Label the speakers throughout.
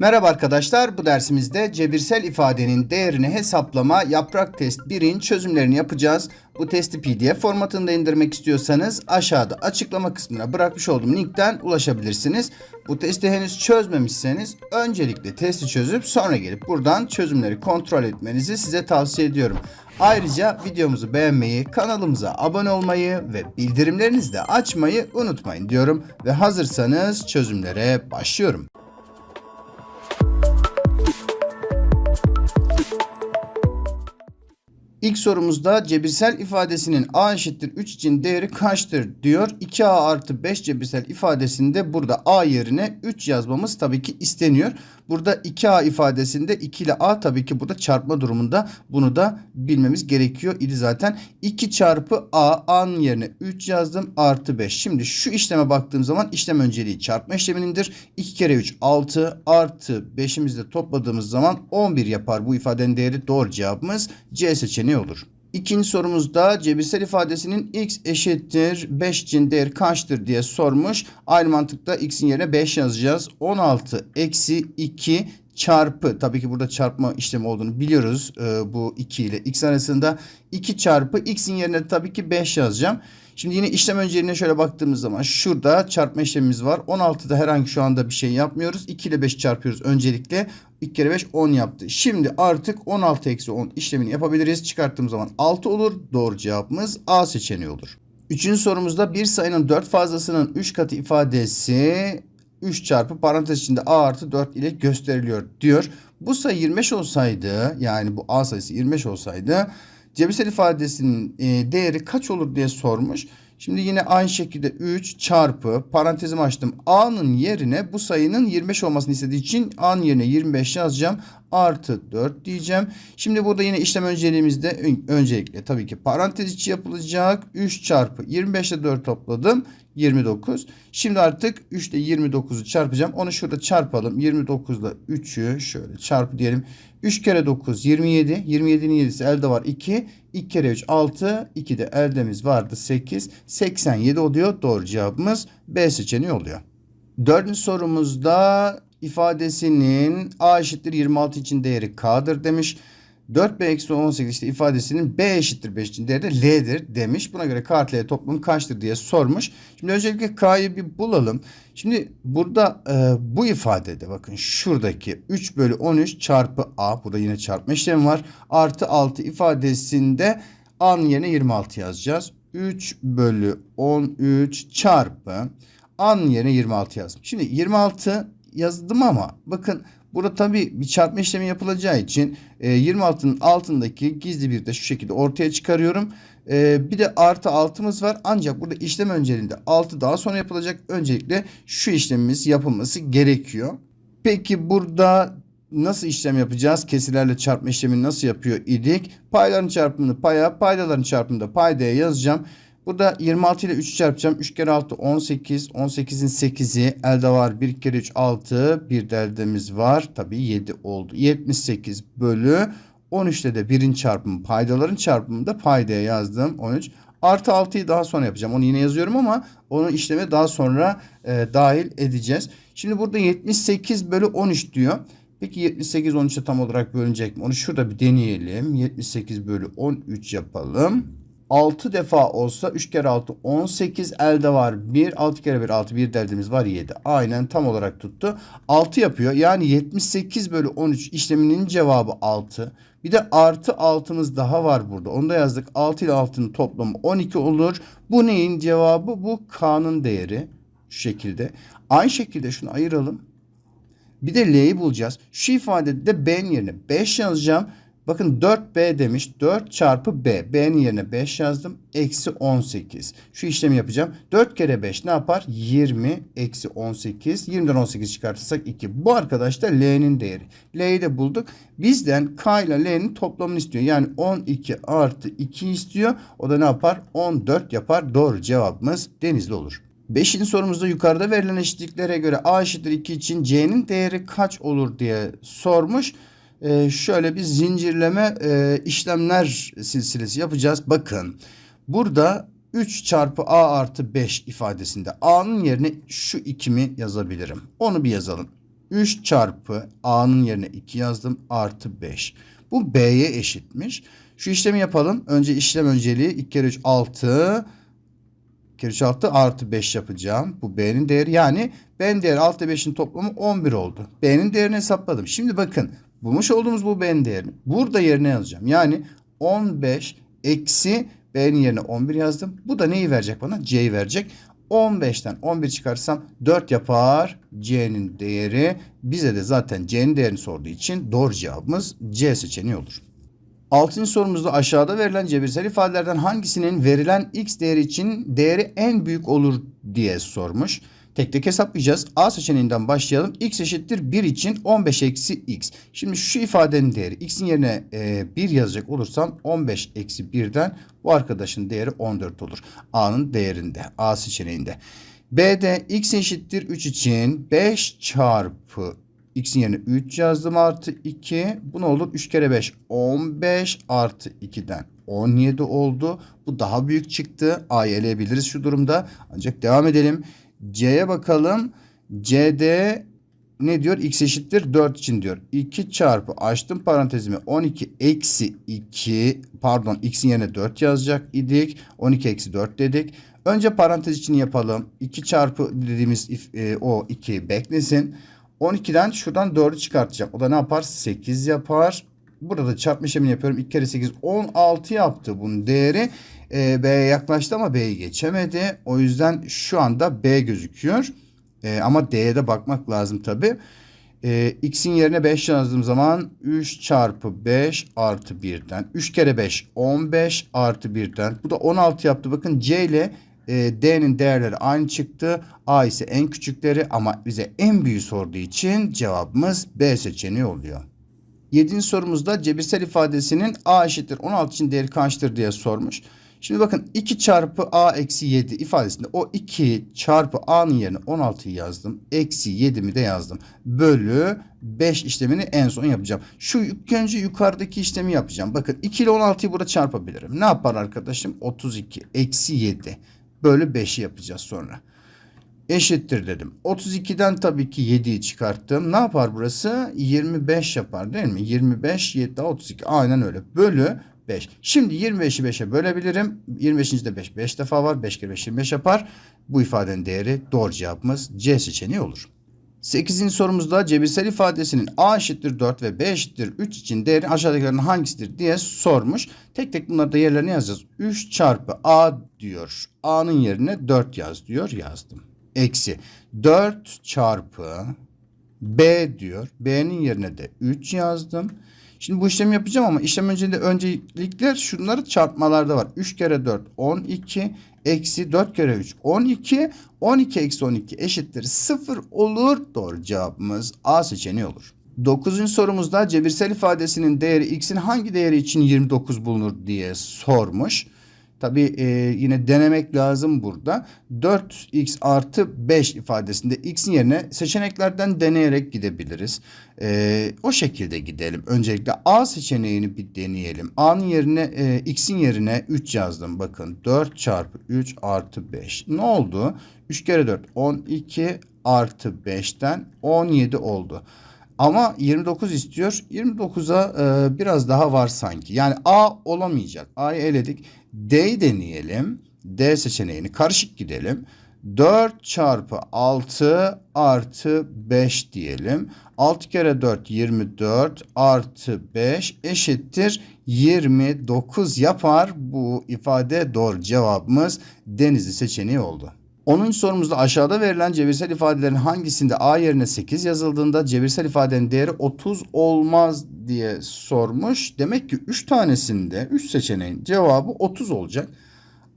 Speaker 1: Merhaba arkadaşlar, bu dersimizde cebirsel ifadenin değerini hesaplama yaprak test 1'in çözümlerini yapacağız. Bu testi pdf formatında indirmek istiyorsanız aşağıda açıklama kısmına bırakmış olduğum linkten ulaşabilirsiniz. Bu testi henüz çözmemişseniz öncelikle testi çözüp sonra gelip buradan çözümleri kontrol etmenizi size tavsiye ediyorum. Ayrıca videomuzu beğenmeyi, kanalımıza abone olmayı ve bildirimlerinizi de açmayı unutmayın diyorum. Ve hazırsanız çözümlere başlıyorum. İlk sorumuzda cebirsel ifadesinin a eşittir 3 için değeri kaçtır diyor. 2a artı 5 cebirsel ifadesinde burada a yerine 3 yazmamız tabii ki isteniyor. Burada 2a ifadesinde 2 ile a tabii ki burada çarpma durumunda bunu da bilmemiz gerekiyor idi zaten. 2 çarpı a a'nın yerine 3 yazdım artı 5. Şimdi şu işleme baktığım zaman işlem önceliği çarpma işleminindir. 2 kere 3 6 artı 5'imizi de topladığımız zaman 11 yapar bu ifadenin değeri. Doğru cevabımız C seçeneği olur. İkinci sorumuzda cebirsel ifadesinin x eşittir 5 için değeri kaçtır diye sormuş. Aynı mantıkta x'in yerine 5 yazacağız. 16 eksi 2 çarpı tabii ki burada çarpma işlemi olduğunu biliyoruz ee, bu 2 ile x arasında 2 çarpı x'in yerine tabii ki 5 yazacağım. Şimdi yine işlem önceliğine şöyle baktığımız zaman şurada çarpma işlemimiz var. 16'da herhangi şu anda bir şey yapmıyoruz. 2 ile 5 çarpıyoruz öncelikle. 2 kere 5 10 yaptı. Şimdi artık 16 eksi 10 işlemini yapabiliriz. Çıkarttığım zaman 6 olur. Doğru cevabımız A seçeneği olur. Üçüncü sorumuzda bir sayının 4 fazlasının 3 katı ifadesi 3 çarpı parantez içinde a artı 4 ile gösteriliyor diyor. Bu sayı 25 olsaydı yani bu a sayısı 25 olsaydı cebirsel ifadesinin e, değeri kaç olur diye sormuş. Şimdi yine aynı şekilde 3 çarpı parantezimi açtım. A'nın yerine bu sayının 25 olmasını istediği için A'nın yerine 25 yazacağım. Artı 4 diyeceğim. Şimdi burada yine işlem önceliğimizde ön- öncelikle tabii ki parantez içi yapılacak. 3 çarpı 25 ile 4 topladım. 29. Şimdi artık 3 ile 29'u çarpacağım. Onu şurada çarpalım. 29 ile 3'ü şöyle çarpı diyelim. 3 kere 9 27. 27'nin 7'si elde var 2. 2 kere 3 6. 2 de eldemiz vardı 8. 87 oluyor. Doğru cevabımız B seçeneği oluyor. Dördüncü sorumuzda ifadesinin a eşittir 26 için değeri k'dır demiş. 4b eksi 18 işte ifadesinin b eşittir 5 için değeri de l'dir demiş. Buna göre k artı l kaçtır diye sormuş. Şimdi öncelikle k'yı bir bulalım. Şimdi burada e, bu ifadede bakın şuradaki 3 bölü 13 çarpı a burada yine çarpma işlemi var. Artı 6 ifadesinde a'nın yerine 26 yazacağız. 3 bölü 13 çarpı a'nın yerine 26 yazdım. Şimdi 26 yazdım ama bakın burada tabii bir çarpma işlemi yapılacağı için e, 26'nın altındaki gizli bir de şu şekilde ortaya çıkarıyorum. E, bir de artı 6'mız var ancak burada işlem önceliğinde 6 daha sonra yapılacak. Öncelikle şu işlemimiz yapılması gerekiyor. Peki burada nasıl işlem yapacağız? Kesirlerle çarpma işlemini nasıl yapıyor idik? Payların çarpımını paya, paydaların çarpımını da paydaya yazacağım. Burada 26 ile 3 çarpacağım. 3 kere 6 18. 18'in 8'i elde var. 1 kere 3 6. Bir de var. Tabii 7 oldu. 78 bölü 13'te de 1'in çarpımı paydaların çarpımını da paydaya yazdım. 13. Artı 6'yı daha sonra yapacağım. Onu yine yazıyorum ama onu işleme daha sonra e, dahil edeceğiz. Şimdi burada 78 bölü 13 diyor. Peki 78 13'e tam olarak bölünecek mi? Onu şurada bir deneyelim. 78 bölü 13 yapalım. 6 defa olsa 3 kere 6 18 elde var 1 6 kere 1 6 bir derdimiz var 7 aynen tam olarak tuttu. 6 yapıyor. Yani 78 bölü 13 işleminin cevabı 6 bir de artı 6'mız daha var burada. Onu da yazdık. 6 ile 6'nın toplamı 12 olur. Bu neyin cevabı? Bu K'nın değeri. Şu şekilde. Aynı şekilde şunu ayıralım. Bir de L'yi bulacağız. Şu ifadede de B'nin yerine 5 yazacağım. Bakın 4B demiş. 4 çarpı B. B'nin yerine 5 yazdım. Eksi 18. Şu işlemi yapacağım. 4 kere 5 ne yapar? 20 eksi 18. 20'den 18 çıkartırsak 2. Bu arkadaş da L'nin değeri. L'yi de bulduk. Bizden K ile L'nin toplamını istiyor. Yani 12 artı 2 istiyor. O da ne yapar? 14 yapar. Doğru cevabımız Denizli olur. Beşinci sorumuzda yukarıda verilen eşitliklere göre A eşittir 2 için C'nin değeri kaç olur diye sormuş. Ee, şöyle bir zincirleme e, işlemler silsilesi yapacağız. Bakın burada 3 çarpı A artı 5 ifadesinde A'nın yerine şu 2'mi yazabilirim. Onu bir yazalım. 3 çarpı A'nın yerine 2 yazdım. Artı 5. Bu B'ye eşitmiş. Şu işlemi yapalım. Önce işlem önceliği 2 kere 3 6 kere 3 6 artı 5 yapacağım. Bu B'nin değeri yani B'nin değeri 6 ile 5'in toplamı 11 oldu. B'nin değerini hesapladım. Şimdi bakın bulmuş olduğumuz bu B'nin değerini burada yerine yazacağım. Yani 15 eksi B'nin yerine 11 yazdım. Bu da neyi verecek bana? C'yi verecek. 15'ten 11 çıkarsam 4 yapar. C'nin değeri bize de zaten C'nin değerini sorduğu için doğru cevabımız C seçeneği olur. Altıncı sorumuzda aşağıda verilen cebirsel ifadelerden hangisinin verilen x değeri için değeri en büyük olur diye sormuş. Tek tek hesaplayacağız. A seçeneğinden başlayalım. x eşittir 1 için 15 eksi x. Şimdi şu ifadenin değeri x'in yerine e, 1 yazacak olursam 15 eksi 1'den bu arkadaşın değeri 14 olur. A'nın değerinde. A seçeneğinde. B'de x eşittir 3 için 5 çarpı x'in yerine 3 yazdım artı 2. Bu ne olur? 3 kere 5 15 artı 2'den 17 oldu. Bu daha büyük çıktı. A'yı eleyebiliriz şu durumda. Ancak devam edelim. C'ye bakalım. C'de ne diyor? X eşittir 4 için diyor. 2 çarpı açtım parantezimi 12 eksi 2 pardon x'in yerine 4 yazacak idik. 12 eksi 4 dedik. Önce parantez için yapalım. 2 çarpı dediğimiz e, o 2 beklesin. 12'den şuradan 4'ü çıkartacağım. O da ne yapar? 8 yapar. Burada çarpma işlemini yapıyorum. 2 kere 8 16 yaptı bunun değeri. E, B'ye yaklaştı ama B'yi geçemedi. O yüzden şu anda B gözüküyor. E, ama D'ye de bakmak lazım tabi. E, X'in yerine 5 yazdığım zaman 3 çarpı 5 artı 1'den. 3 kere 5 15 artı 1'den. Bu da 16 yaptı. Bakın C ile e, D'nin değerleri aynı çıktı. A ise en küçükleri ama bize en büyüğü sorduğu için cevabımız B seçeneği oluyor. Yedinci sorumuzda cebirsel ifadesinin A eşittir 16 için değeri kaçtır diye sormuş. Şimdi bakın 2 çarpı A eksi 7 ifadesinde o 2 çarpı A'nın yerine 16'yı yazdım. Eksi 7'mi de yazdım. Bölü 5 işlemini en son yapacağım. Şu önce yukarıdaki işlemi yapacağım. Bakın 2 ile 16'yı burada çarpabilirim. Ne yapar arkadaşım? 32 eksi 7 bölü 5'i yapacağız sonra. Eşittir dedim. 32'den tabii ki 7'yi çıkarttım. Ne yapar burası? 25 yapar değil mi? 25, 7 daha 32. Aynen öyle. Bölü 5. Şimdi 25'i 5'e bölebilirim. 25. de 5. 5 defa var. 5 kere 5 25 yapar. Bu ifadenin değeri doğru cevabımız C seçeneği olur. 8. sorumuzda cebirsel ifadesinin A eşittir 4 ve B eşittir 3 için değeri aşağıdakilerin hangisidir diye sormuş. Tek tek bunları da yerlerine yazacağız. 3 çarpı A diyor. A'nın yerine 4 yaz diyor. Yazdım. Eksi 4 çarpı B diyor. B'nin yerine de 3 yazdım. Şimdi bu işlemi yapacağım ama işlem önceliğinde öncelikler şunları çarpmalarda var. 3 kere 4 12 eksi 4 kere 3 12 12 eksi 12 eşittir 0 olur. Doğru cevabımız A seçeneği olur. 9. sorumuzda cebirsel ifadesinin değeri x'in hangi değeri için 29 bulunur diye sormuş. Tabi e, yine denemek lazım burada. 4x artı 5 ifadesinde x'in yerine seçeneklerden deneyerek gidebiliriz. E, o şekilde gidelim. Öncelikle A seçeneğini bir deneyelim. A'nın yerine e, x'in yerine 3 yazdım. Bakın 4 çarpı 3 artı 5. Ne oldu? 3 kere 4 12 artı 5'ten 17 oldu. Ama 29 istiyor. 29'a e, biraz daha var sanki. Yani A olamayacak. A'yı eledik. D'yi deneyelim. D seçeneğini karışık gidelim. 4 çarpı 6 artı 5 diyelim. 6 kere 4 24 artı 5 eşittir 29 yapar. Bu ifade doğru cevabımız Denizli seçeneği oldu. 10. sorumuzda aşağıda verilen cebirsel ifadelerin hangisinde A yerine 8 yazıldığında cebirsel ifadenin değeri 30 olmaz diye sormuş. Demek ki 3 tanesinde 3 seçeneğin cevabı 30 olacak.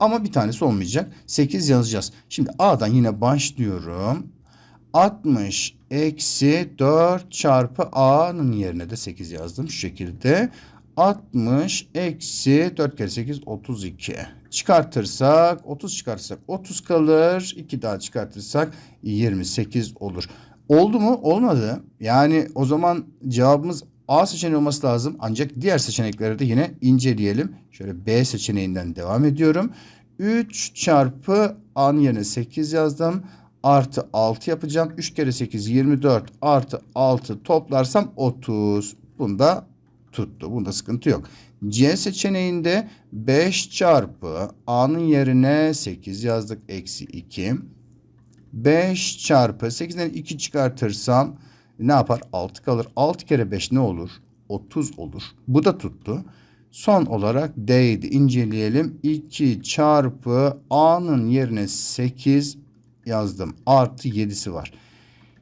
Speaker 1: Ama bir tanesi olmayacak. 8 yazacağız. Şimdi A'dan yine başlıyorum. 60 eksi 4 çarpı A'nın yerine de 8 yazdım. Şu şekilde. 60 eksi 4 kere 8 32. Çıkartırsak 30 çıkartırsak 30 kalır. 2 daha çıkartırsak 28 olur. Oldu mu? Olmadı. Yani o zaman cevabımız A seçeneği olması lazım. Ancak diğer seçenekleri de yine inceleyelim. Şöyle B seçeneğinden devam ediyorum. 3 çarpı A'nın yerine 8 yazdım. artı 6 yapacağım. 3 kere 8 24 artı 6 toplarsam 30. Bunda tuttu. Bunda sıkıntı yok. C seçeneğinde 5 çarpı A'nın yerine 8 yazdık. Eksi 2. 5 çarpı 8'den 2 çıkartırsam ne yapar? 6 kalır. 6 kere 5 ne olur? 30 olur. Bu da tuttu. Son olarak D'ydi. inceleyelim. 2 çarpı A'nın yerine 8 yazdım. Artı 7'si var.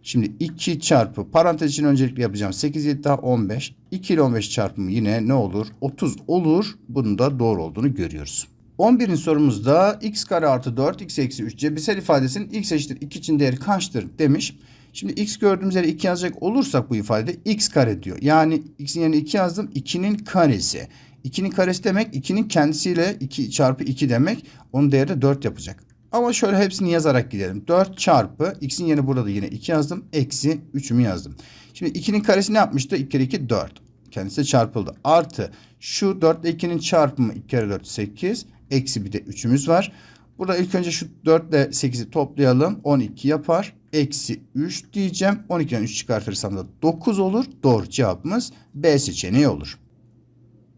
Speaker 1: Şimdi 2 çarpı parantez için öncelikle yapacağım. 8 7 daha 15. 2 ile 15 çarpımı yine ne olur? 30 olur. Bunun da doğru olduğunu görüyoruz. 11. sorumuzda x kare artı 4 x eksi 3 cebirsel ifadesinin x eşittir 2 için değeri kaçtır demiş. Şimdi x gördüğümüz yere 2 yazacak olursak bu ifadede x kare diyor. Yani x'in yerine 2 yazdım. 2'nin karesi. 2'nin karesi demek 2'nin kendisiyle 2 çarpı 2 demek. Onun değeri de 4 yapacak. Ama şöyle hepsini yazarak gidelim. 4 çarpı x'in yerine burada da yine 2 yazdım. Eksi 3'ümü yazdım. Şimdi 2'nin karesi ne yapmıştı? 2 kere 2 4. Kendisi de çarpıldı. Artı şu 4 ile 2'nin çarpımı 2 kere 4 8. Eksi bir de 3'ümüz var. Burada ilk önce şu 4 ile 8'i toplayalım. 12 yapar. Eksi 3 diyeceğim. 12'den 3 çıkartırsam da 9 olur. Doğru cevabımız B seçeneği olur.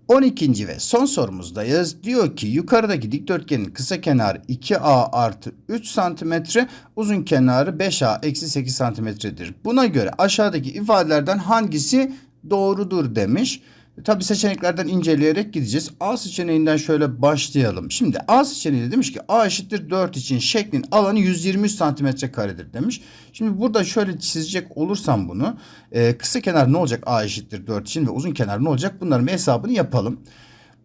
Speaker 1: 12. ve son sorumuzdayız. Diyor ki yukarıdaki dikdörtgenin kısa kenarı 2A artı 3 santimetre, uzun kenarı 5A eksi 8 santimetredir. Buna göre aşağıdaki ifadelerden hangisi doğrudur demiş. Tabi seçeneklerden inceleyerek gideceğiz. A seçeneğinden şöyle başlayalım. Şimdi A seçeneğinde demiş ki A eşittir 4 için şeklin alanı 123 santimetre karedir demiş. Şimdi burada şöyle çizecek olursam bunu e, kısa kenar ne olacak A eşittir 4 için ve uzun kenar ne olacak bunların bir hesabını yapalım.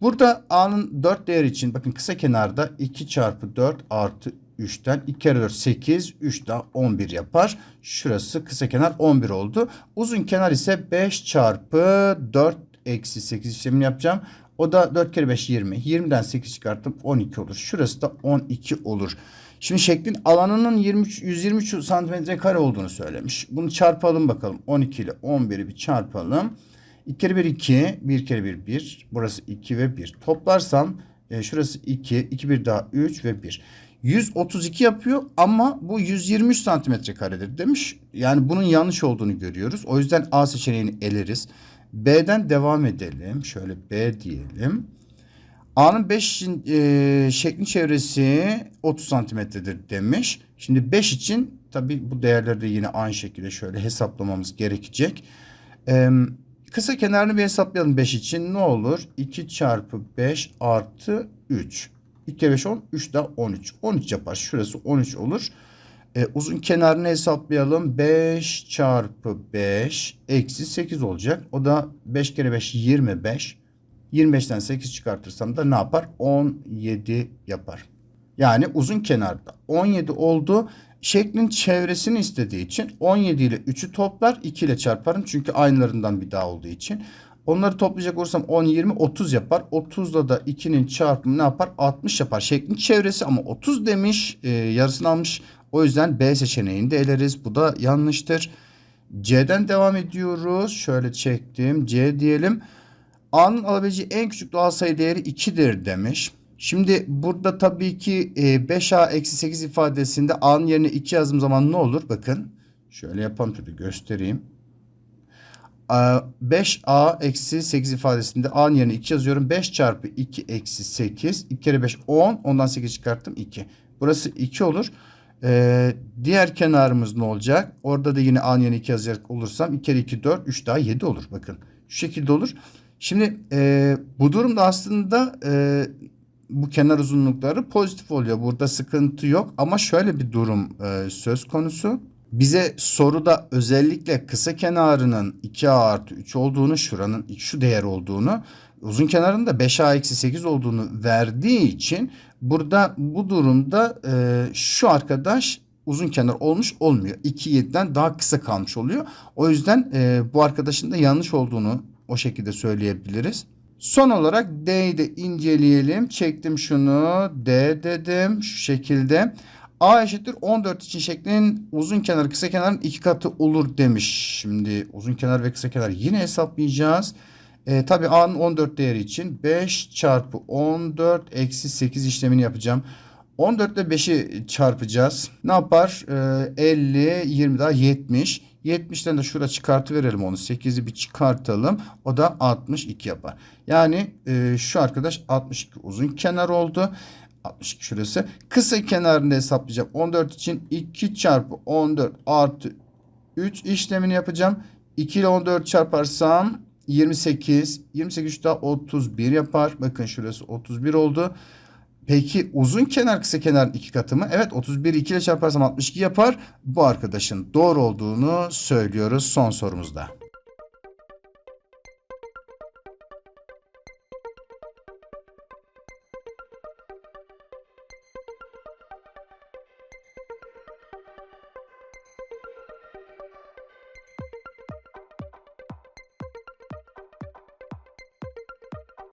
Speaker 1: Burada A'nın 4 değeri için bakın kısa kenarda 2 çarpı 4 artı 3'ten 2 kere 4 8 3 daha 11 yapar. Şurası kısa kenar 11 oldu. Uzun kenar ise 5 çarpı 4 eksi 8 işlemini yapacağım. O da 4 kere 5 20. 20'den 8 çıkarttım 12 olur. Şurası da 12 olur. Şimdi şeklin alanının 23, 123 santimetre kare olduğunu söylemiş. Bunu çarpalım bakalım. 12 ile 11'i bir çarpalım. 2 kere 1 2. 1 kere 1 1. Burası 2 ve 1. Toplarsam e, şurası 2. 2 1 daha 3 ve 1. 132 yapıyor ama bu 123 santimetre karedir demiş. Yani bunun yanlış olduğunu görüyoruz. O yüzden A seçeneğini eleriz. B'den devam edelim. Şöyle B diyelim. A'nın 5 e, şeklin çevresi 30 santimetredir demiş. Şimdi 5 için tabi bu değerleri de yine aynı şekilde şöyle hesaplamamız gerekecek. E, kısa kenarını bir hesaplayalım 5 için. Ne olur? 2 çarpı 5 artı 3. 2 kere 5 10. 3 daha 13. 13 yapar. Şurası 13 olur. E, uzun kenarını hesaplayalım. 5 çarpı 5 eksi 8 olacak. O da 5 kere 5 25. 25'ten 8 çıkartırsam da ne yapar? 17 yapar. Yani uzun kenarda 17 oldu. Şeklin çevresini istediği için 17 ile 3'ü toplar 2 ile çarparım. Çünkü aynılarından bir daha olduğu için. Onları toplayacak olursam 10, 20, 30 yapar. 30'da da 2'nin çarpımı ne yapar? 60 yapar. Şeklin çevresi ama 30 demiş. E, yarısını almış. O yüzden B seçeneğini de eleriz. Bu da yanlıştır. C'den devam ediyoruz. Şöyle çektim. C diyelim. A'nın alabileceği en küçük doğal sayı değeri 2'dir demiş. Şimdi burada tabii ki 5A eksi 8 ifadesinde A'nın yerine 2 yazdığım zaman ne olur? Bakın. Şöyle yapalım şöyle göstereyim. 5A eksi 8 ifadesinde A'nın yerine 2 yazıyorum. 5 çarpı 2 eksi 8. 2 kere 5 10. Ondan 8 çıkarttım 2. Burası 2 olur. Ee, diğer kenarımız ne olacak? Orada da yine A'nın yerine 2 yazacak olursam 2 kere 2 4 3 daha 7 olur. Bakın şu şekilde olur. Şimdi e, bu durumda aslında e, bu kenar uzunlukları pozitif oluyor. Burada sıkıntı yok ama şöyle bir durum e, söz konusu. Bize soruda özellikle kısa kenarının 2A artı 3 olduğunu, şuranın şu değer olduğunu, uzun kenarın da 5A eksi 8 olduğunu verdiği için burada bu durumda e, şu arkadaş uzun kenar olmuş olmuyor. 2-7'den daha kısa kalmış oluyor. O yüzden e, bu arkadaşın da yanlış olduğunu o şekilde söyleyebiliriz. Son olarak D'yi de inceleyelim. Çektim şunu. D dedim. Şu şekilde. A eşittir 14 için şeklinin uzun kenarı kısa kenarın iki katı olur demiş. Şimdi uzun kenar ve kısa kenar yine hesaplayacağız. E, tabi A'nın 14 değeri için 5 çarpı 14 eksi 8 işlemini yapacağım. 14 ile 5'i çarpacağız. Ne yapar? Ee, 50, 20 daha 70. 70'ten de şurada çıkartı verelim onu. 8'i bir çıkartalım. O da 62 yapar. Yani e, şu arkadaş 62 uzun kenar oldu. 62 şurası. Kısa kenarını hesaplayacağım. 14 için 2 çarpı 14 artı 3 işlemini yapacağım. 2 ile 14 çarparsam 28. 28 daha 31 yapar. Bakın şurası 31 oldu. Peki uzun kenar kısa kenarın iki katı mı? Evet 31 2 ile çarparsam 62 yapar. Bu arkadaşın doğru olduğunu söylüyoruz son sorumuzda.